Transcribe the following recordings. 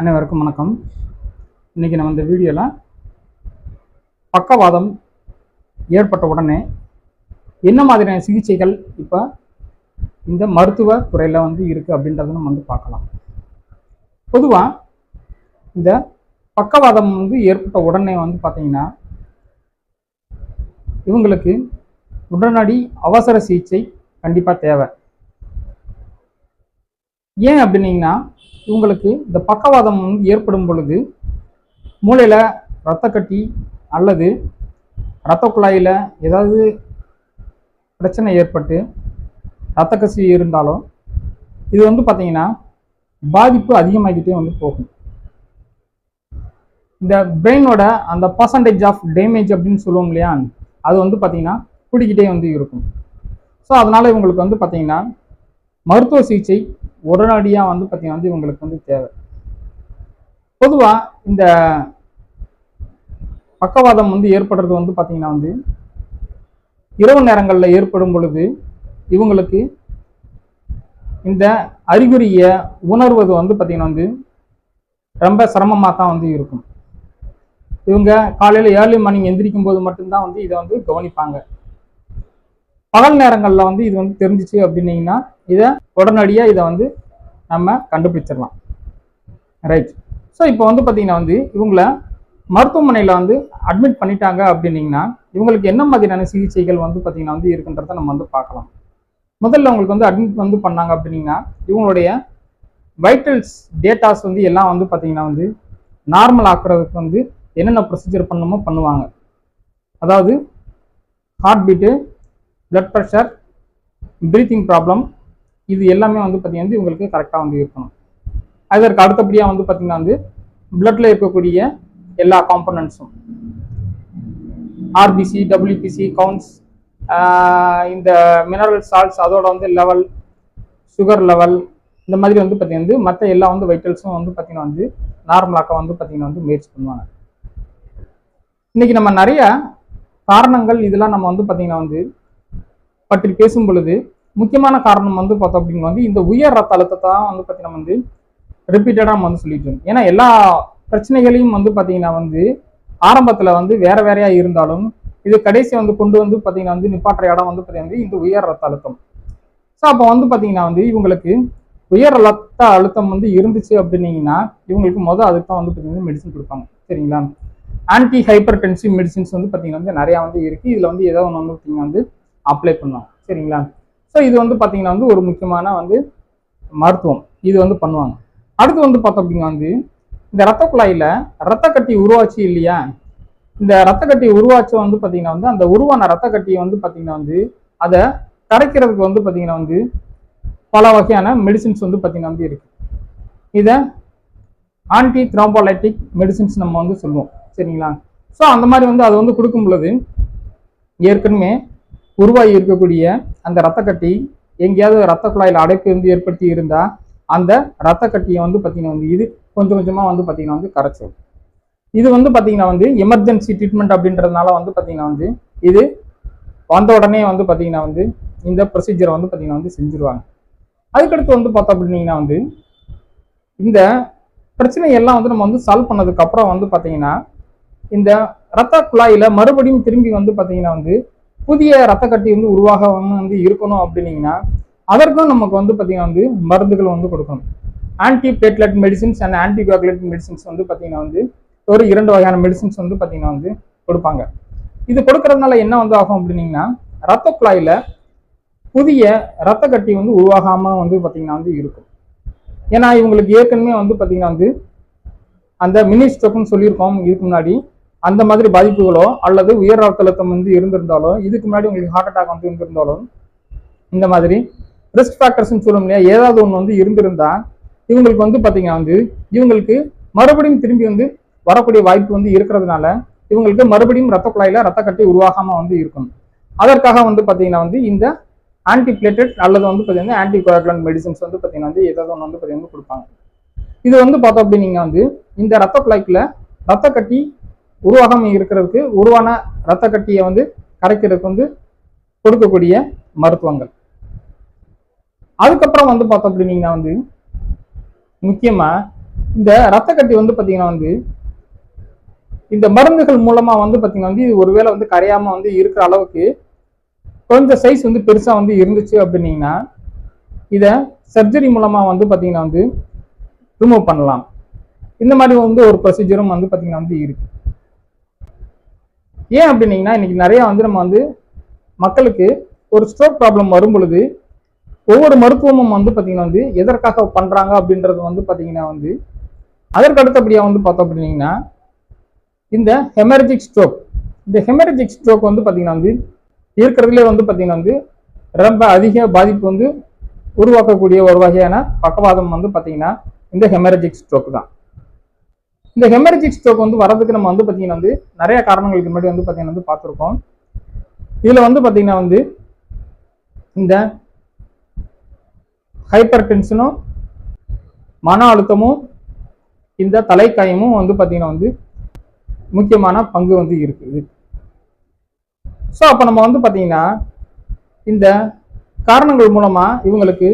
அனைவருக்கும் வணக்கம். இன்னைக்கு நம்ம இந்த வீடியோவில் பக்கவாதம் ஏற்பட்ட உடனே என்ன மாதிரியான சிகிச்சைகள் இப்போ இந்த மருத்துவ துறையில் வந்து இருக்குது அப்படின்றத நம்ம வந்து பார்க்கலாம். பொதுவாக இந்த பக்கவாதம் வந்து ஏற்பட்ட உடனே வந்து பார்த்திங்கன்னா இவங்களுக்கு உடனடி அவசர சிகிச்சை கண்டிப்பாக தேவை. ஏன் அப்படின்னீங்கன்னா இவங்களுக்கு இந்த பக்கவாதம் வந்து ஏற்படும் பொழுது மூளையில் இரத்த கட்டி அல்லது இரத்த குழாயில் ஏதாவது பிரச்சனை ஏற்பட்டு இரத்த கசிவு இருந்தாலும் இது வந்து பார்த்தீங்கன்னா பாதிப்பு அதிகமாகிட்டே வந்து போகும். இந்த பிரெயினோட அந்த பர்சன்டேஜ் ஆஃப் டேமேஜ் அப்படின்னு சொல்லுவோம் இல்லையா? அது வந்து பார்த்தீங்கன்னா கூடிக்கிட்டே வந்து இருக்கும். ஸோ அதனால் இவங்களுக்கு வந்து பார்த்தீங்கன்னா மருத்துவ சிகிச்சை உடனடியாக வந்து பார்த்தீங்கன்னா வந்து இவங்களுக்கு வந்து தேவை. பொதுவாக இந்த பக்கவாதம் வந்து ஏற்படுறது வந்து பார்த்தீங்கன்னா வந்து இரவு நேரங்களில் ஏற்படும் பொழுது இவங்களுக்கு இந்த அறிகுறியை உணர்வது வந்து பார்த்தீங்கன்னா வந்து ரொம்ப சிரமமாக தான் வந்து இருக்கும். இவங்க காலையில் ஏர்லி மார்னிங் எந்திரிக்கும் போது மட்டும்தான் வந்து இதை வந்து கவனிப்பாங்க. பகல் நேரங்களில் வந்து இது வந்து தெரிஞ்சிச்சு அப்படின்னீங்கன்னா இதை உடனடியாக இதை வந்து நம்ம கண்டுபிடிச்சிடலாம். ரைட் ஸோ இப்போ வந்து பார்த்தீங்கன்னா வந்து இவங்கள மருத்துவமனையில் வந்து அட்மிட் பண்ணிட்டாங்க அப்படின்னீங்கன்னா இவங்களுக்கு என்ன மாதிரியான சிகிச்சைகள் வந்து பார்த்தீங்கன்னா வந்து இருக்குன்றத நம்ம வந்து பார்க்கலாம். முதல்ல உங்களுக்கு வந்து அட்மிட் வந்து பண்ணாங்க அப்படின்னீங்கன்னா இவங்களுடைய வைட்டல்ஸ் டேட்டாஸ் வந்து எல்லாம் வந்து பார்த்தீங்கன்னா வந்து நார்மல் ஆக்குறதுக்கு வந்து என்னென்ன ப்ரொசீஜர் பண்ணணுமோ பண்ணுவாங்க. அதாவது heart beat blood pressure breathing problem இது எல்லாமே வந்து பார்த்தீங்கன்னா இவங்களுக்கு கரெக்டாக வந்து இருக்கணும். அதற்கு அடுத்தபடியாக வந்து பார்த்திங்கன்னா வந்து பிளட்டில் இருக்கக்கூடிய எல்லா காம்பனண்ட்ஸும் ஆர்பிசி டபிள்யூபிசி கவுண்ட்ஸ் இந்த மினரல் சால்ட்ஸ் அதோட வந்து லெவல் சுகர் லெவல் இந்த மாதிரி வந்து பார்த்திங்கன்னா மற்ற எல்லா வந்து வைட்டல்ஸும் வந்து பார்த்திங்கன்னா வந்து நார்மலாக்க வந்து பார்த்திங்கன்னா வந்து முயற்சி பண்ணுவாங்க. இன்னைக்கு நம்ம நிறைய காரணங்கள் இதெல்லாம் நம்ம வந்து பார்த்திங்கன்னா வந்து பற்றி பேசும் பொழுது முக்கியமான காரணம் வந்து பார்த்தோம் அப்படிங்க வந்து இந்த உயர் ரத்த அழுத்தத்தை தான் வந்து பார்த்தீங்கன்னா வந்து ரிப்பீட்டடாக நம்ம வந்து சொல்லிட்டு இருக்கோம். ஏன்னா எல்லா பிரச்சனைகளையும் வந்து பார்த்தீங்கன்னா வந்து ஆரம்பத்தில் வந்து வேற வேறையா இருந்தாலும் இது கடைசி வந்து கொண்டு வந்து பார்த்தீங்கன்னா வந்து நிப்பாட்டுற இடம் வந்து பார்த்தீங்கன்னா இந்த உயர் ரத்த அழுத்தம். ஸோ அப்போ வந்து பார்த்தீங்கன்னா வந்து இவங்களுக்கு உயர் ரத்த அழுத்தம் வந்து இருந்துச்சு அப்படின்னீங்கன்னா இவங்களுக்கு மொதல் அதுக்கு தான் வந்து பார்த்தீங்கன்னா மெடிசன் கொடுப்பாங்க. சரிங்களா? ஆன்டி ஹைப்பர் டென்சிவ் மெடிசின்ஸ் வந்து பார்த்தீங்கன்னா வந்து நிறையா வந்து இருக்குது இதில் வந்து ஏதோ ஒன்று வந்து பார்த்தீங்கன்னா வந்து அப்ளை பண்ணுவாங்க சரிங்களா? ஸோ இது வந்து பார்த்தீங்கன்னா வந்து ஒரு முக்கியமான வந்து மருத்துவம். இது வந்து பண்ணுவாங்க. அடுத்து வந்து பார்த்தோம் அப்படின்னா வந்து இந்த ரத்த குழாயில் ரத்த கட்டி உருவாச்சு இல்லையா? இந்த ரத்த கட்டி உருவாச்சு வந்து பார்த்தீங்கன்னா வந்து அந்த உருவான ரத்த கட்டியை வந்து பார்த்தீங்கன்னா வந்து அதை கரைக்கிறதுக்கு வந்து பார்த்தீங்கன்னா வந்து பல வகையான மெடிசின்ஸ் வந்து பார்த்தீங்கன்னா வந்து இருக்கு. இதை ஆன்டி த்ரோம்போலைட்டிக் மெடிசின்ஸ் நம்ம வந்து சொல்லுவோம். சரிங்களா? ஸோ அந்த மாதிரி வந்து அதை வந்து கொடுக்கும் பொழுது ஏற்கனவே உருவாகி இருக்கக்கூடிய அந்த ரத்த கட்டி எங்கேயாவது ரத்த குழாயில் அடைப்பு வந்து ஏற்படுத்தி இருந்தால் அந்த ரத்த கட்டியை வந்து பார்த்தீங்கன்னா வந்து இது கொஞ்சம் கொஞ்சமாக வந்து பார்த்திங்கன்னா வந்து கரைச்சிடும் இது வந்து பார்த்திங்கன்னா வந்து எமர்ஜென்சி ட்ரீட்மெண்ட் அப்படின்றதுனால வந்து பார்த்தீங்கன்னா வந்து இது வந்த உடனே வந்து பார்த்தீங்கன்னா வந்து இந்த ப்ரொசீஜரை வந்து பார்த்திங்கன்னா வந்து செஞ்சுருவாங்க. அதுக்கடுத்து வந்து பார்த்தோம் அப்படின்னீங்கன்னா வந்து இந்த பிரச்சனை எல்லாம் வந்து நம்ம வந்து சால்வ் பண்ணதுக்கப்புறம் வந்து பார்த்திங்கன்னா இந்த ரத்த குழாயில் மறுபடியும் திரும்பி வந்து பார்த்தீங்கன்னா வந்து புதிய ரத்த கட்டி வந்து உருவாக வந்து இருக்கணும் அப்படின்னீங்கன்னா அதற்கும் நமக்கு வந்து பார்த்தீங்கன்னா வந்து மருந்துகள் வந்து கொடுக்கணும். Anti platelet medicines and anti coagulant medicines வந்து பார்த்தீங்கன்னா வந்து ஒரு இரண்டு வகையான மெடிசின்ஸ் வந்து பார்த்தீங்கன்னா வந்து கொடுப்பாங்க. இது கொடுக்கறதுனால என்ன வந்து ஆகும் அப்படின்னீங்கன்னா ரத்த குழாயில் புதிய ரத்த கட்டி வந்து உருவாகாமல் வந்து பார்த்தீங்கன்னா வந்து இருக்கும். ஏன்னா இவங்களுக்கு ஏற்கனவே வந்து பார்த்தீங்கன்னா வந்து அந்த மினி ஸ்ட்ரோக்னு சொல்லியிருக்கோம். இதுக்கு முன்னாடி அந்த மாதிரி பாதிப்புகளோ அல்லது உயர் ரத்த அழுத்தம் வந்து இருந்திருந்தாலோ இதுக்கு முன்னாடி உங்களுக்கு ஹார்ட் அட்டாக் வந்து இருந்திருந்தாலும் இந்த மாதிரி ரிஸ்க் ஃபேக்டர்ஸ்னு சொல்லும் இல்லையா? ஏதாவது ஒன்று வந்து இருந்திருந்தா இவங்களுக்கு வந்து பார்த்தீங்கன்னா வந்து இவங்களுக்கு மறுபடியும் திரும்பி வந்து வரக்கூடிய வாய்ப்பு வந்து இருக்கிறதுனால இவங்களுக்கு மறுபடியும் ரத்த குழாயில் ரத்த கட்டி வந்து இருக்கும். அதற்காக வந்து பார்த்தீங்கன்னா வந்து இந்த ஆன்டிபிளேட்டட் அல்லது வந்து பார்த்தீங்கன்னா ஆன்டி கோகுலன் மெடிசன்ஸ் வந்து பார்த்தீங்கன்னா வந்து ஏதாவது ஒன்று வந்து பார்த்தீங்கன்னா கொடுப்பாங்க. இது வந்து பார்த்தோம் அப்படின்னீங்க வந்து இந்த ரத்த குழாய்க்குள்ள ரத்த கட்டி உருவாகாம இருக்கிறதுக்கு உருவான இரத்த கட்டியை வந்து கரைக்கிறதுக்கு வந்து கொடுக்கக்கூடிய மருத்துவங்கள். அதுக்கப்புறம் வந்து பார்த்தோம் அப்படின்னீங்கன்னா வந்து முக்கியமா இந்த ரத்த கட்டி வந்து பாத்தீங்கன்னா வந்து இந்த மருந்துகள் மூலமா வந்து பாத்தீங்கன்னா வந்து இது ஒருவேளை வந்து கரையாம வந்து இருக்கிற அளவுக்கு கொஞ்சம் சைஸ் வந்து பெருசா வந்து இருந்துச்சு அப்படின்னீங்கன்னா இதை சர்ஜரி மூலமா வந்து பாத்தீங்கன்னா வந்து ரிமூவ் பண்ணலாம். இந்த மாதிரி வந்து ஒரு ப்ரொசீஜரும் வந்து பாத்தீங்கன்னா வந்து இருக்கு. ஏன் அப்படின்னீங்கன்னா இன்னைக்கு நிறைய வந்து நம்ம வந்து மக்களுக்கு ஒரு ஸ்ட்ரோக் ப்ராப்ளம் வரும் பொழுது ஒவ்வொரு மருத்துவமும் வந்து பார்த்தீங்கன்னா வந்து எதற்காக பண்ணுறாங்க அப்படின்றது வந்து பார்த்தீங்கன்னா வந்து அதற்கு அடுத்தபடியாக வந்து பார்த்தோம் அப்படின்னீங்கன்னா இந்த ஹெமரஜிக் ஸ்ட்ரோக் இந்த ஹெமரஜிக் ஸ்ட்ரோக் வந்து பார்த்தீங்கன்னா வந்து இருக்கிறதுலே வந்து பார்த்தீங்கன்னா வந்து ரொம்ப அதிக பாதிப்பு வந்து உருவாக்கக்கூடிய ஒரு வகையான பக்கவாதம் வந்து பார்த்தீங்கன்னா இந்த ஹெமரஜிக் ஸ்ட்ரோக் தான். இந்த ஹெமரஜிக் ஸ்ட்ரோக் வந்து வரதுக்கு நம்ம வந்து பார்த்தீங்கன்னா வந்து நிறைய காரணங்களுக்கு முன்னாடி வந்து பார்த்தீங்கன்னா வந்து பார்த்துருக்கோம். இதில் வந்து பார்த்தீங்கன்னா வந்து இந்த ஹைப்பர் டென்ஷனும் மன அழுத்தமும் இந்த தலைக்காயமும் வந்து பார்த்தீங்கன்னா வந்து முக்கியமான பங்கு வந்து இருக்குது. ஸோ அப்போ நம்ம வந்து பார்த்தீங்கன்னா இந்த காரணங்கள் மூலமாக இவங்களுக்கு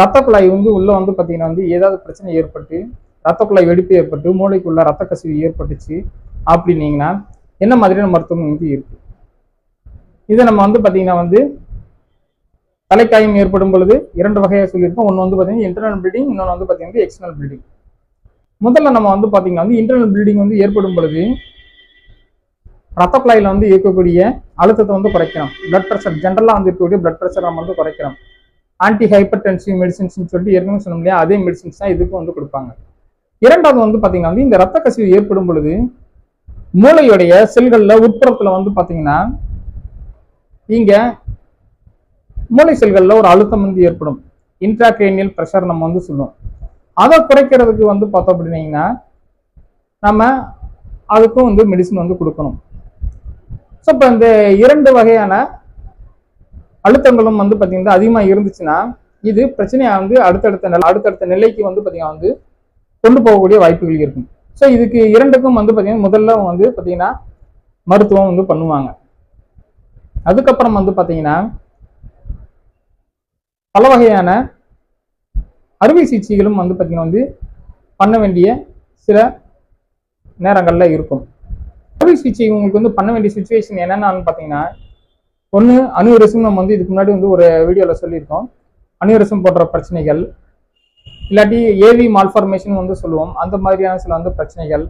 ரத்த குழாய் வந்து உள்ளே வந்து பார்த்தீங்கன்னா வந்து ஏதாவது பிரச்சனை ஏற்பட்டு ரத்த குழாய் வெடிப்பு ஏற்பட்டு மூளைக்குள்ள ரத்த கசிவு ஏற்பட்டுச்சு அப்படின்னீங்கன்னா என்ன மாதிரியான மருத்துவம் வந்து இருக்கு? இதை நம்ம வந்து பார்த்தீங்கன்னா வந்து தலைக்காயம் ஏற்படும் பொழுது இரண்டு வகையாக சொல்லியிருக்கோம் ஒன்று வந்து பார்த்தீங்கன்னா இன்டர்னல் ப்ளீடிங் இன்னொன்று வந்து பார்த்தீங்கன்னா எக்ஸ்டர்னல் ப்ளீடிங் முதல்ல நம்ம வந்து பார்த்தீங்கன்னா வந்து இன்டர்னல் ப்ளீடிங் வந்து ஏற்படும் பொழுது ரத்த குழாயில வந்து இருக்கக்கூடிய அழுத்தத்தை வந்து குறைக்கிறோம் பிளட் ப்ரெஷர் ஜென்ரலாக வந்து இருக்கக்கூடிய பிளட் ப்ரெஷர் நம்ம வந்து குறைக்கிறோம் ஆன்டி ஹைப்பர் டென்சிவ் மெடிசின்ஸ்னு சொல்லிட்டு ஏற்கனவே சொன்னோம் இல்லையா? அதே மெடிசின்ஸ் தான் இதுக்கு வந்து கொடுப்பாங்க. இரண்டாவது வந்து பார்த்தீங்கன்னா வந்து இந்த ரத்த கசிவு ஏற்படும் பொழுது மூளையுடைய செல்களில் உட்புறத்தில் வந்து பார்த்தீங்கன்னா இங்கே மூளை செல்களில் ஒரு அழுத்தம் வந்து ஏற்படும். இன்ட்ராக்ரேனியல் ப்ரெஷர் நம்ம வந்து சொல்லுவோம். அதை குறைக்கிறதுக்கு வந்து பார்த்தோம் அப்படின்னீங்கன்னா நம்ம அதுக்கும் வந்து மெடிசன் வந்து கொடுக்கணும். ஸோ இப்போ இந்த இரண்டு வகையான அழுத்தங்களும் வந்து பார்த்தீங்கன்னா அதிகமாக இருந்துச்சுன்னா இது பிரச்சனையாக வந்து அடுத்தடுத்த நிலை அடுத்தடுத்த நிலைக்கு வந்து பார்த்தீங்கன்னா வந்து கொண்டு போகக்கூடிய வாய்ப்புகள் இருக்கும். ஸோ இதுக்கு இரண்டுக்கும் வந்து பார்த்தீங்கன்னா முதல்ல வந்து பார்த்தீங்கன்னா மருத்துவம் வந்து பண்ணுவாங்க. அதுக்கப்புறம் வந்து பார்த்தீங்கன்னா பல வகையான அறுவை சிகிச்சைகளும் வந்து பார்த்தீங்கன்னா வந்து பண்ண வேண்டிய சில நேரங்கள்ல இருக்கும். அறுவை சிகிச்சை உங்களுக்கு வந்து பண்ண வேண்டிய சுச்சுவேஷன் என்னென்னு பார்த்தீங்கன்னா ஒன்று அணுவரசம் நம்ம வந்து இதுக்கு முன்னாடி வந்து ஒரு வீடியோவில் சொல்லியிருக்கோம். அணுவரசம் போன்ற பிரச்சனைகள் இல்லாட்டி ஏவி மால்ஃபார்மேஷன் வந்து சொல்லுவோம். அந்த மாதிரியான சில வந்து பிரச்சனைகள்.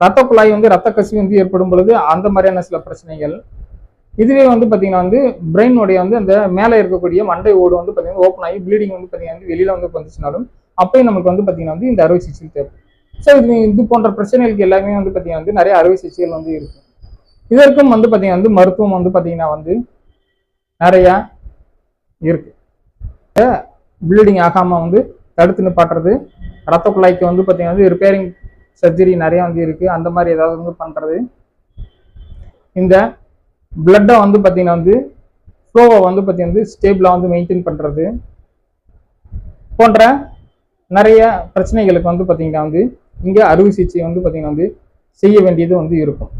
ரத்த குழாய் வந்து ரத்த கசிவு வந்து ஏற்படும் பொழுது அந்த மாதிரியான சில பிரச்சனைகள். இதுவே வந்து பார்த்தீங்கன்னா வந்து பிரெயினுடைய வந்து அந்த மேலே இருக்கக்கூடிய மண்டை ஓடு வந்து பார்த்தீங்கன்னா ஓப்பன் ஆகி ப்ளீடிங் வந்து பார்த்தீங்கன்னா வந்து வெளியில் வந்து வந்துச்சுனாலும் அப்பயும் நமக்கு வந்து பார்த்தீங்கன்னா வந்து இந்த அறுவை சிகிச்சை தேவை. ஸோ இது இது போன்ற பிரச்சனைகளுக்கு எல்லாமே வந்து பார்த்தீங்கன்னா வந்து நிறைய அறுவை சிகிச்சைகள் வந்து இருக்கு. இதற்கும் வந்து பார்த்தீங்கன்னா வந்து மருத்துவம் வந்து பார்த்தீங்கன்னா வந்து நிறையா இருக்கு. ப்ளீடிங் ஆகாமல் வந்து தடுத்து நிப்பாட்டுறது. ரத்த குழாய்க்கு வந்து பார்த்தீங்கன்னா வந்து ரிப்பேரிங் சர்ஜரி நிறையா வந்து இருக்குது அந்த மாதிரி ஏதாவது வந்து பண்ணுறது இந்த பிளட்டை வந்து பார்த்தீங்கன்னா வந்து ஃப்ளோவை வந்து பார்த்தீங்கன்னா வந்து ஸ்டேபிளாக வந்து மெயின்டைன் பண்ணுறது போன்ற நிறைய பிரச்சனைகளுக்கு வந்து பார்த்தீங்கன்னா வந்து இங்கே அறுவை சிகிச்சை வந்து பார்த்தீங்கன்னா வந்து செய்ய வேண்டியது வந்து இருக்கும்.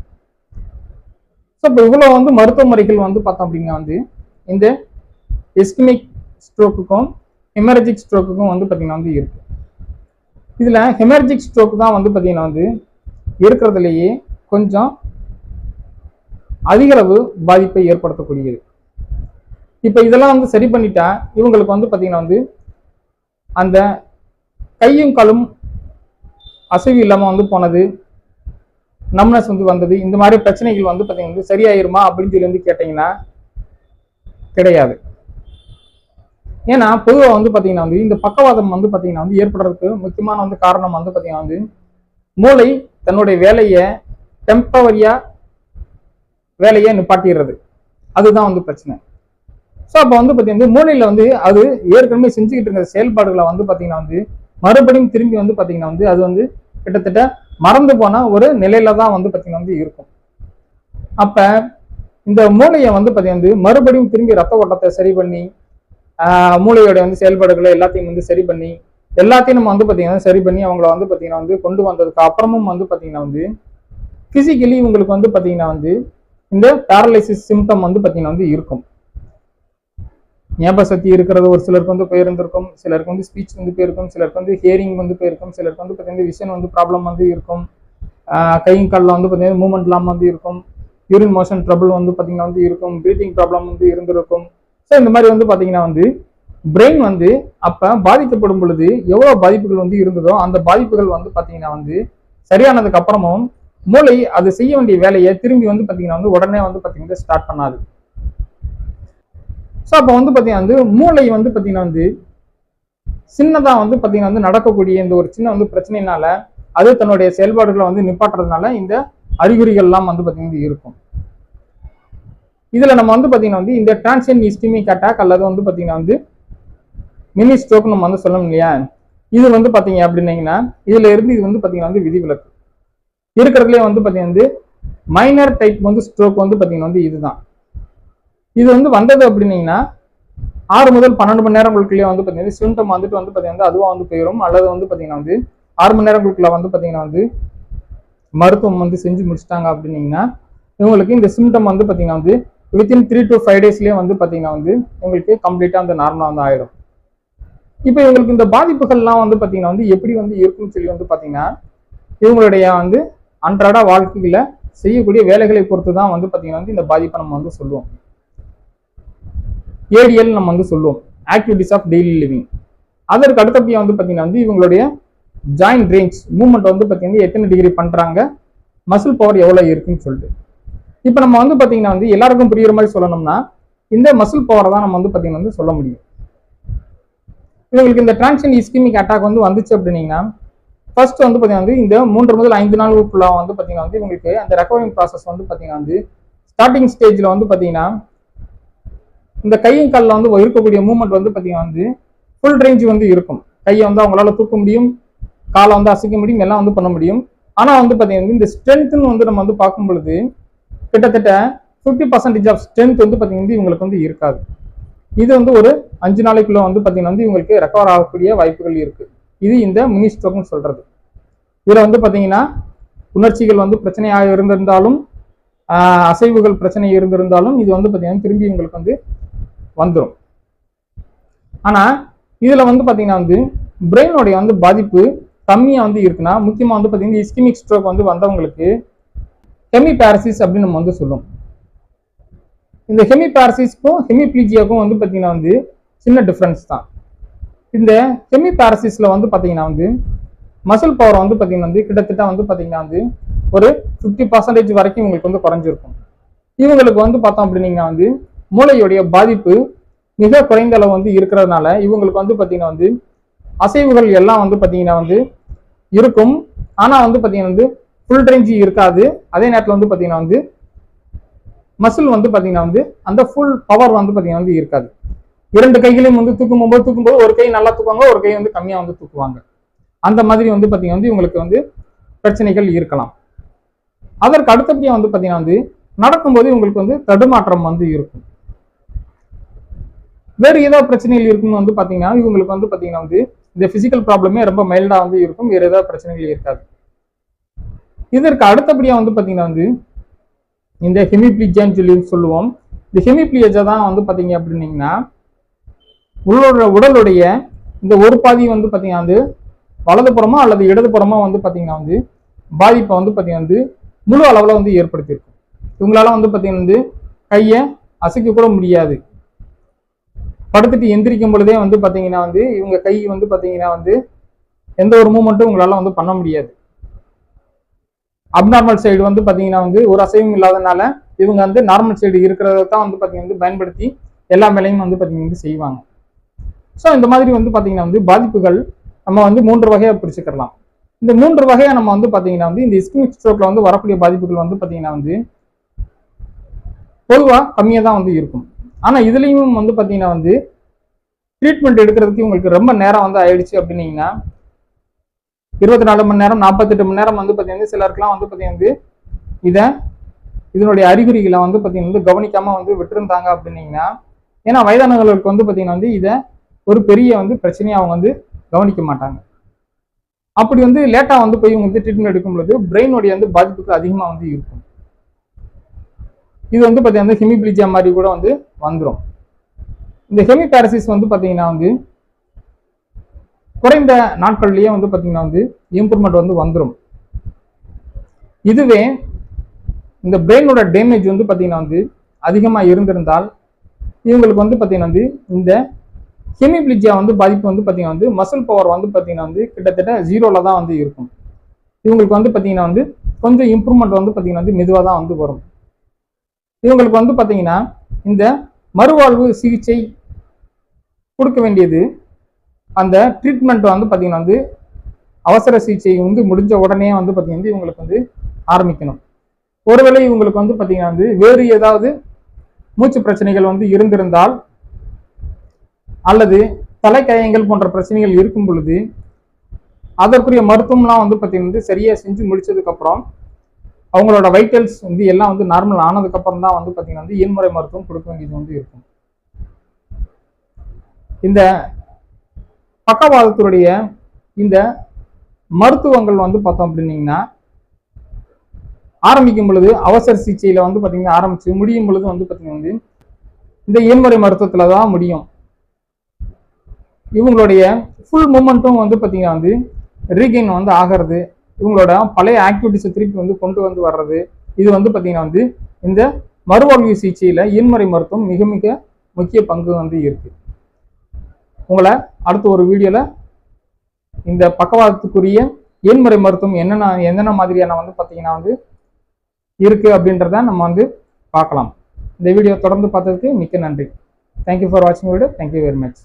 ஸோ இப்போ இவ்வளோ வந்து மருத்துவ முறைகள் வந்து பார்த்தோம் அப்படின்னா வந்து இந்த எஸ்கிமிக் ஸ்ட்ரோக்குக்கும் ஹெமரஜிக் ஸ்ட்ரோக்குக்கும் வந்து பார்த்திங்கன்னா வந்து இருக்கு. இதில் ஹெமரஜிக் ஸ்ட்ரோக் தான் வந்து பார்த்தீங்கன்னா வந்து இருக்கிறதுலையே கொஞ்சம் அதிகளவு பாதிப்பை ஏற்படுத்தக்கூடியது. இப்போ இதெல்லாம் வந்து சரி பண்ணிட்டா இவங்களுக்கு வந்து பார்த்தீங்கன்னா வந்து அந்த கையும் காலும் அசைவு இல்லாமல் வந்து போனது நம்னஸ் வந்து வந்தது இந்த மாதிரி பிரச்சனைகள் வந்து பார்த்திங்கன்னா வந்து சரியாயிருமா அப்படின்னு சொல்லி வந்து கேட்டிங்கன்னா கிடையாது. ஏன்னா பொதுவாக வந்து பார்த்தீங்கன்னா வந்து இந்த பக்கவாதம் வந்து பார்த்தீங்கன்னா வந்து ஏற்படுறதுக்கு முக்கியமான வந்து காரணம் வந்து பார்த்தீங்கன்னா வந்து மூளை தன்னுடைய வேலையை டெம்பரவரியா வேலையை நிப்பாட்டிடுறது. அதுதான் வந்து பிரச்சனை. ஸோ அப்போ வந்து பார்த்தீங்கன்னா மூளையில் வந்து அது ஏற்கனவே செஞ்சுக்கிட்டு இருக்கிற செயல்பாடுகளை வந்து பார்த்தீங்கன்னா வந்து மறுபடியும் திரும்பி வந்து பார்த்தீங்கன்னா வந்து அது வந்து கிட்டத்தட்ட மறந்து போன ஒரு நிலையில தான் வந்து பார்த்தீங்கன்னா வந்து இருக்கும். அப்போ இந்த மூளையை வந்து பார்த்தீங்கன்னா வந்து மறுபடியும் திரும்பி ரத்த ஓட்டத்தை சரி பண்ணி மூளையோட வந்து செயல்பாடுகளை எல்லாத்தையும் வந்து சரி பண்ணி எல்லாத்தையும் நம்ம வந்து பார்த்தீங்கன்னா சரி பண்ணி அவங்கள வந்து பார்த்தீங்கன்னா வந்து கொண்டு வந்ததுக்கு அப்புறமும் வந்து பார்த்தீங்கன்னா வந்து ஃபிசிக்கலி இவங்களுக்கு வந்து பார்த்தீங்கன்னா வந்து இந்த பேரலைசிஸ் சிம்டம் வந்து பார்த்தீங்கன்னா வந்து இருக்கும். ஞாபக சக்தி இருக்கிறது ஒரு சிலருக்கு வந்து போயிருந்திருக்கும் சிலருக்கு வந்து ஸ்பீச் வந்து போயிருக்கும் சிலருக்கு வந்து ஹியரிங் வந்து போயிருக்கும் சிலருக்கு வந்து பார்த்தீங்கன்னா விஷன் வந்து ப்ராப்ளம் வந்து இருக்கும். கையும் காலில் வந்து பார்த்தீங்கன்னா மூவ்மெண்ட் இல்லாமல் வந்து இருக்கும். யூரின் மோஷன் ட்ரபிள் வந்து பார்த்தீங்கன்னா வந்து இருக்கும். ப்ரீத்திங் ப்ராப்ளம் வந்து இருந்திருக்கும். ஸோ இந்த மாதிரி வந்து பார்த்தீங்கன்னா வந்து பிரெயின் வந்து அப்போ பாதிக்கப்படும் பொழுது எவ்வளோ பாதிப்புகள் வந்து இருந்ததோ அந்த பாதிப்புகள் வந்து பார்த்தீங்கன்னா வந்து சரியானதுக்கு அப்புறமும் மூளை அது செய்ய வேண்டிய வேலையை திரும்பி வந்து பார்த்தீங்கன்னா வந்து உடனே வந்து பார்த்தீங்கன்னா ஸ்டார்ட் பண்ணாது. ஸோ அப்போ வந்து பார்த்தீங்கன்னா வந்து மூளை வந்து பார்த்தீங்கன்னா வந்து சின்னதாக வந்து பார்த்தீங்கன்னா வந்து நடக்கக்கூடிய இந்த ஒரு சின்ன வந்து பிரச்சனையினால அது தன்னுடைய செயல்பாடுகளை வந்து நிப்பாட்டுறதுனால இந்த அறிகுறிகள்லாம் வந்து பார்த்தீங்கன்னா இருக்கும். இதுல நம்ம வந்து பார்த்தீங்கன்னா வந்து இந்த டிரான்சியன் இஸ்டிமிக் அட்டாக் அல்லது வந்து பார்த்தீங்கன்னா வந்து மினி ஸ்ட்ரோக் நம்ம வந்து சொல்லணும் இல்லையா? இது வந்து பார்த்தீங்க அப்படின்னீங்கன்னா இதுல இருந்து இது வந்து பார்த்தீங்கன்னா வந்து விதிவிலக்கு. இருக்கிறதுலே வந்து பார்த்தீங்கன்னா வந்து மைனர் டைப் வந்து ஸ்ட்ரோக் வந்து பார்த்தீங்கன்னா வந்து இதுதான். இது வந்து வந்தது அப்படின்னீங்கன்னா ஆறு முதல் பன்னெண்டு மணி நேரங்களுக்குள்ளேயே வந்து பார்த்தீங்கன்னா சிம்டம் வந்துட்டு வந்து பார்த்தீங்கன்னா அதுவா வந்து போயிடும் அல்லது வந்து பார்த்தீங்கன்னா வந்து ஆறு மணி நேரங்களுக்குள்ள வந்து பார்த்தீங்கன்னா வந்து மருத்துவம் வந்து செஞ்சு முடிச்சிட்டாங்க அப்படின்னீங்கன்னா இவங்களுக்கு இந்த சிம்டம் வந்து பார்த்தீங்கன்னா வந்து வித்தின் த்ரீ டு ஃபைவ் டேஸ்லேயே வந்து பார்த்தீங்கன்னா வந்து உங்களுக்கு கம்ப்ளீட்டாக அந்த நார்மலாக வந்து ஆயிடும். இப்போ இவங்களுக்கு இந்த பாதிப்புகள்லாம் வந்து பார்த்தீங்கன்னா வந்து எப்படி வந்து இருக்குன்னு சொல்லி வந்து பார்த்தீங்கன்னா இவங்களுடைய வந்து அன்றாட வாழ்க்கையில் செய்யக்கூடிய வேலைகளை பொறுத்து தான் வந்து பார்த்தீங்கன்னா வந்து இந்த பாதிப்பை நம்ம வந்து சொல்லுவோம். ஏடிஎல் நம்ம வந்து சொல்லுவோம். ஆக்டிவிட்டிஸ் ஆஃப் டெய்லி லிவிங் அதற்கு அடுத்தபடியாக வந்து பார்த்தீங்கன்னா வந்து இவங்களுடைய ஜாயிண்ட் ரேஞ்ச் மூவ்மெண்ட் வந்து பார்த்தீங்கன்னா எத்தனை டிகிரி பண்ணுறாங்க மசில் பவர் எவ்வளோ இருக்குன்னு சொல்லிட்டு. இப்போ நம்ம வந்து பார்த்தீங்கன்னா வந்து எல்லாருக்கும் புரியுற மாதிரி சொல்லணும்னா இந்த மசில் பவரை தான் நம்ம வந்து பார்த்தீங்கன்னா வந்து சொல்ல முடியும். இவங்களுக்கு இந்த டிரான்ஷன் இஸ்கிமிக் அட்டாக் வந்து வந்துச்சு அப்படின்னீங்கன்னா ஃபர்ஸ்ட் வந்து பார்த்தீங்கன்னா வந்து இந்த மூன்று முதல் ஐந்து நாளுக்குள்ள வந்து பார்த்தீங்கன்னா வந்து இவங்களுக்கு அந்த ரெக்கவரிங் ப்ராசஸ் வந்து பார்த்தீங்கன்னா வந்து ஸ்டார்டிங் ஸ்டேஜில் வந்து பார்த்தீங்கன்னா இந்த கையும் காலில் வந்து இருக்கக்கூடிய மூமெண்ட் வந்து பார்த்தீங்கன்னா வந்து ஃபுல் ரேஞ்ச் வந்து இருக்கும். கையை வந்து அவங்களால தூக்க முடியும் காலை வந்து அசைக்க முடியும் எல்லாம் வந்து பண்ண முடியும். ஆனால் வந்து பார்த்தீங்கன்னா இந்த ஸ்ட்ரென்த்துன்னு வந்து நம்ம வந்து பார்க்கும் பொழுது கிட்டத்தட்ட ஃபிஃப்டி பர்சன்டேஜ் ஆஃப் ஸ்ட்ரென்த் வந்து பார்த்தீங்கன்னா இவங்களுக்கு வந்து இருக்காது. இது வந்து ஒரு அஞ்சு நாளைக்குள்ள வந்து பார்த்தீங்கன்னா வந்து இவங்களுக்கு ரெக்கவர் ஆகக்கூடிய வாய்ப்புகள் இருக்கு. இது இந்த மினி ஸ்ட்ரோக்னு சொல்றது. இதில் வந்து பார்த்தீங்கன்னா உணர்ச்சிகள் வந்து பிரச்சனையாக இருந்திருந்தாலும் அசைவுகள் பிரச்சனை இருந்திருந்தாலும் இது வந்து பார்த்தீங்கன்னா திரும்பி இவங்களுக்கு வந்து வந்துடும் ஆனால் இதில் வந்து பார்த்தீங்கன்னா வந்து பிரெயினுடைய வந்து பாதிப்பு கம்மியாக வந்து இருக்குன்னா முக்கியமாக வந்து பார்த்தீங்கன்னா இஸ்கிமிக் ஸ்ட்ரோக் வந்து வந்தவங்களுக்கு ஹெமி பாரசிஸ் அப்படின்னு நம்ம வந்து சொல்லுவோம் இந்த ஹெமி பாரசிஸ்க்கும் ஹெமிப்ளீஜியாக்கும் வந்து பார்த்தீங்கன்னா வந்து சின்ன டிஃப்ரென்ஸ் தான். இந்த ஹெமி பாரசிஸ்ல வந்து பார்த்தீங்கன்னா வந்து மசில் பவர் வந்து பார்த்தீங்கன்னா வந்து கிட்டத்தட்ட வந்து பார்த்தீங்கன்னா வந்து ஒரு ஃபிஃப்டி பர்சன்டேஜ் வரைக்கும் உங்களுக்கு வந்து குறைஞ்சிருக்கும். இவங்களுக்கு வந்து பார்த்தோம் அப்படின்னீங்கன்னா வந்து மூளையுடைய பாதிப்பு மிக குறைந்த அளவு வந்து இருக்கிறதுனால இவங்களுக்கு வந்து பார்த்தீங்கன்னா வந்து அசைவுகள் எல்லாம் வந்து பார்த்தீங்கன்னா வந்து இருக்கும். ஆனால் வந்து பார்த்தீங்கன்னா வந்து ஃபுல் ரேஞ்சு இருக்காது. அதே நேரத்தில் வந்து பார்த்தீங்கன்னா வந்து மசில் வந்து பார்த்தீங்கன்னா வந்து அந்த ஃபுல் பவர் வந்து பார்த்தீங்கன்னா வந்து இருக்காது. இரண்டு கைகளையும் வந்து தூக்கும் போது தூக்கும்போது ஒரு கை நல்லா தூக்குவாங்க ஒரு கை வந்து கம்மியாக வந்து தூக்குவாங்க. அந்த மாதிரி வந்து பார்த்தீங்கன்னா வந்து இவங்களுக்கு வந்து பிரச்சனைகள் இருக்கலாம். அதற்கு அடுத்தபடியாக வந்து பார்த்தீங்கன்னா வந்து நடக்கும்போது இவங்களுக்கு வந்து தடுமாற்றம் வந்து இருக்கும். வேறு ஏதாவது பிரச்சனைகள் இருக்குன்னு வந்து பார்த்தீங்கன்னா இவங்களுக்கு வந்து பார்த்தீங்கன்னா வந்து இந்த பிசிக்கல் ப்ராப்ளமே ரொம்ப மைல்டாக வந்து இருக்கும். வேறு ஏதாவது பிரச்சனைகள் இருக்காது. இதற்கு அடுத்தபடியாக வந்து பார்த்தீங்கன்னா வந்து இந்த ஹெமிப்ளிஜான்னு சொல்லி சொல்லுவோம். இந்த ஹெமிப்ளியஜா தான் வந்து பார்த்தீங்க அப்படின்னீங்கன்னா உள்ளோட உடலுடைய இந்த ஒரு பாதி வந்து பார்த்தீங்கன்னா வந்து வலதுபுறமா அல்லது இடதுபுறமா வந்து பார்த்தீங்கன்னா வந்து பாதிப்பை வந்து பார்த்தீங்கன்னா வந்து முழு அளவில் வந்து ஏற்படுத்தியிருக்கும். இவங்களால வந்து பார்த்தீங்கன்னா வந்து கையை அசைக்க கூட முடியாது. படுத்துட்டு எந்திரிக்கும் பொழுதே வந்து பார்த்தீங்கன்னா வந்து இவங்க கை வந்து பார்த்தீங்கன்னா வந்து எந்த ஒரு மூமெண்ட்டும் உங்களால் வந்து பண்ண முடியாது. அப்நார்மல் சைடு வந்து பார்த்தீங்கன்னா வந்து ஒரு அசைவும் இல்லாதனால இவங்க வந்து நார்மல் சைடு இருக்கிறத தான் வந்து பார்த்தீங்கன்னா வந்து பயன்படுத்தி எல்லா வேலையும் வந்து பார்த்தீங்கன்னா வந்து செய்வாங்க. ஸோ இந்த மாதிரி வந்து பார்த்தீங்கன்னா வந்து பாதிப்புகள் நம்ம வந்து மூன்று வகையாக பிரிச்சுக்கலாம். இந்த மூன்று வகையாக நம்ம வந்து பார்த்தீங்கன்னா வந்து இந்த இஸ்கிமிக் ஸ்ட்ரோக்கில் வந்து வரக்கூடிய பாதிப்புகள் வந்து பார்த்தீங்கன்னா வந்து பொதுவாக கம்மியாக தான் வந்து இருக்கும். ஆனால் இதுலேயும் வந்து பார்த்தீங்கன்னா வந்து ட்ரீட்மெண்ட் எடுக்கிறதுக்கு உங்களுக்கு ரொம்ப நேரம் வந்து ஆயிடுச்சு அப்படின்னீங்கன்னா இருபத்தி நாலு மணி நேரம் நாற்பத்தெட்டு மணி நேரம் வந்து பார்த்தீங்கன்னா சிலருக்குலாம் வந்து பார்த்தீங்கன்னா வந்து இதை இதனுடைய அறிகுறிகளை வந்து பார்த்தீங்கன்னா வந்து வந்து விட்டுருந்தாங்க அப்படின்னீங்கன்னா ஏன்னா வயதானவர்களுக்கு வந்து பார்த்தீங்கன்னா வந்து இதை ஒரு பெரிய வந்து பிரச்சனையை அவங்க வந்து கவனிக்க மாட்டாங்க. அப்படி வந்து லேட்டாக வந்து போய் இவங்க வந்து ட்ரீட்மெண்ட் எடுக்கும் பொழுது பிரெயினுடைய வந்து பாதிப்புகள் அதிகமாக வந்து இருக்கும். இது வந்து பார்த்தீங்கன்னா ஹெமிபிளிஜியா மாதிரி கூட வந்து வந்துடும் இந்த ஹெமிபேரசிஸ் வந்து பார்த்தீங்கன்னா வந்து குறைந்த நாட்கள்லேயே வந்து பார்த்தீங்கன்னா வந்து இம்ப்ரூவ்மெண்ட் வந்து வந்துடும் இதுவே இந்த பிரெயினோட டேமேஜ் வந்து பார்த்தீங்கன்னா வந்து அதிகமாக இருந்திருந்தால் இவங்களுக்கு வந்து பார்த்தீங்கன்னா வந்து இந்த ஹெமிப்ளிஜியா வந்து பாதிப்பு வந்து பார்த்தீங்கன்னா வந்து மசில் பவர் வந்து பார்த்தீங்கன்னா வந்து கிட்டத்தட்ட ஜீரோவில் தான் வந்து இருக்கும். இவங்களுக்கு வந்து பார்த்தீங்கன்னா வந்து கொஞ்சம் இம்ப்ரூவ்மெண்ட் வந்து பார்த்தீங்கன்னா வந்து மெதுவாக தான் வந்து வரும். இவங்களுக்கு வந்து பார்த்தீங்கன்னா இந்த மறுவாழ்வு சிகிச்சை கொடுக்க வேண்டியது அந்த ட்ரீட்மெண்ட் வந்து பார்த்தீங்கன்னா வந்து அவசர சிகிச்சை வந்து முடிஞ்ச உடனே வந்து பார்த்தீங்கன்னா இவங்களுக்கு வந்து ஆரம்பிக்கணும். ஒருவேளை இவங்களுக்கு வந்து பார்த்தீங்கன்னா வந்து வேறு ஏதாவது மூச்சு பிரச்சனைகள் வந்து இருந்திருந்தால் அல்லது தலைக்கயங்கள் போன்ற பிரச்சனைகள் இருக்கும் பொழுது அதற்குரிய மருத்துவம்லாம் வந்து பார்த்தீங்கன்னா வந்து செஞ்சு முடிச்சதுக்கப்புறம் அவங்களோட வைட்டல்ஸ் வந்து எல்லாம் வந்து நார்மல் ஆனதுக்கப்புறம் தான் வந்து பார்த்தீங்கன்னா வந்து இயன்முறை மருத்துவம் கொடுக்க வேண்டியது வந்து இருக்கும். இந்த பக்கவாதத்தினுடைய இந்த மருத்துவங்கள் வந்து பார்த்தோம் அப்படின்னீங்கன்னா ஆரம்பிக்கும் பொழுது அவசர சிகிச்சையில் வந்து பார்த்தீங்கன்னா ஆரம்பிச்சு முடியும் பொழுது வந்து பார்த்தீங்கன்னா வந்து இந்த இயன்முறை மருத்துவத்தில் தான் முடியும். இவங்களுடைய ஃபுல் மூமெண்ட்டும் வந்து பார்த்தீங்கன்னா வந்து ரீகெயின் வந்து ஆகிறது இவங்களோட பழைய ஆக்டிவிட்டிஸை திருப்பி வந்து கொண்டு வந்து வர்றது இது வந்து பார்த்தீங்கன்னா வந்து இந்த மறுவாழ்வு சிகிச்சையில் இயன்முறை மருத்துவம் மிக மிக முக்கிய பங்கு வந்து இருக்குது உங்களை அடுத்த ஒரு வீடியோல இந்த பக்கவாதத்துக்குரிய ஏன்முறை மருத்துவம் என்னென்ன என்னென்ன மாதிரியான வந்து பார்த்தீங்கன்னா வந்து இருக்குது அப்படின்றத நம்ம வந்து பார்க்கலாம். இந்த வீடியோ தொடர்ந்து பார்த்ததுக்கு மிக்க நன்றி. தேங்க்யூ ஃபார் வாட்சிங் video thank you very much